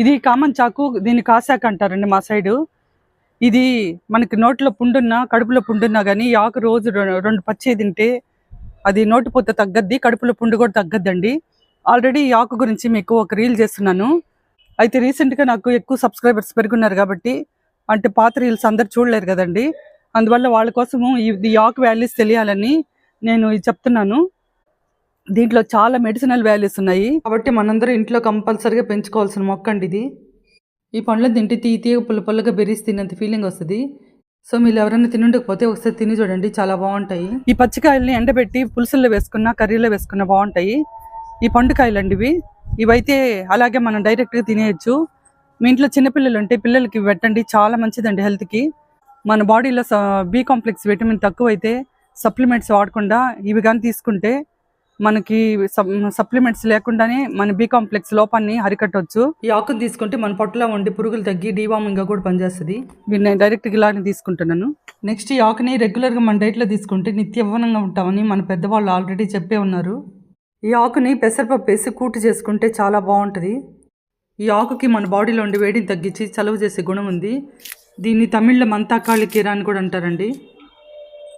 ఇది కామన్ చాకు దీన్ని కాసాక అంటారండి మా సైడు. ఇది మనకి నోట్లో పుండున్నా కడుపులో పుండున్నా కానీ ఈ ఆకు రోజు రెండు పచ్చి తింటే అది నోటిపోత తగ్గద్ది కడుపులో పుండు కూడా తగ్గద్దండి. ఆల్రెడీ ఈ ఆకు గురించి మీకు ఒక రీల్ చేస్తున్నాను. అయితే రీసెంట్గా నాకు ఎక్కువ సబ్స్క్రైబర్స్ పెరుగున్నారు కాబట్టి అంటే పాత రీల్స్ అందరు చూడలేరు కదండి. అందువల్ల వాళ్ళ కోసము ఈ ఆకు వాల్యూస్ తెలియాలని నేను చెప్తున్నాను. దీంట్లో చాలా మెడిసినల్ వాల్యూస్ ఉన్నాయి. కాబట్టి మనందరం ఇంట్లో కంపల్సరీగా పెంచుకోవాల్సిన మొక్క అండి ఇది. ఈ పండ్లను తింటే తీ పుల్ల పుల్లగా బెర్రీస్ తిన్నంత ఫీలింగ్ వస్తుంది. సో మీరు ఎవరైనా తినుండకపోతే ఒకసారి తిని చూడండి చాలా బాగుంటాయి. ఈ పచ్చికాయల్ని ఎండబెట్టి పులుసుల్లో వేసుకున్న కర్రీలో వేసుకున్న బాగుంటాయి. ఈ పండుకాయలు అండి ఇవి. ఇవైతే అలాగే మనం డైరెక్ట్గా తినేయచ్చు. మీ ఇంట్లో చిన్నపిల్లలు ఉంటే పిల్లలకి ఇవి పెట్టండి చాలా మంచిదండి హెల్త్కి మన బాడీలో బి కాంప్లెక్స్ విటమిన్ తక్కువైతే సప్లిమెంట్స్ వాడకుండా ఇవి కానీ తీసుకుంటే మనకి సప్లిమెంట్స్ లేకుండానే మన బి కాంప్లెక్స్ లోపాన్ని అరికట్టవచ్చు ఈ ఆకును తీసుకుంటే మన పొట్టలో ఉండి పురుగులు తగ్గి డీవార్మింగ్గా కూడా పనిచేస్తుంది. నేను డైరెక్ట్ ఇలానే తీసుకుంటున్నాను. నెక్స్ట్ ఈ ఆకుని రెగ్యులర్గా మన డైట్లో తీసుకుంటే నిత్య యవ్వనంగా ఉంటామని మన పెద్దవాళ్ళు ఆల్రెడీ చెప్పే ఉన్నారు. ఈ ఆకుని పెసరపప్పు వేసి కూటు చేసుకుంటే చాలా బాగుంటుంది. ఈ ఆకుకి మన బాడీలో ఉండి వేడిని తగ్గించి చలువ చేసే గుణం ఉంది. దీన్ని తమిళ్ళో మంతాకాళి కీర అని కూడా అంటారండి.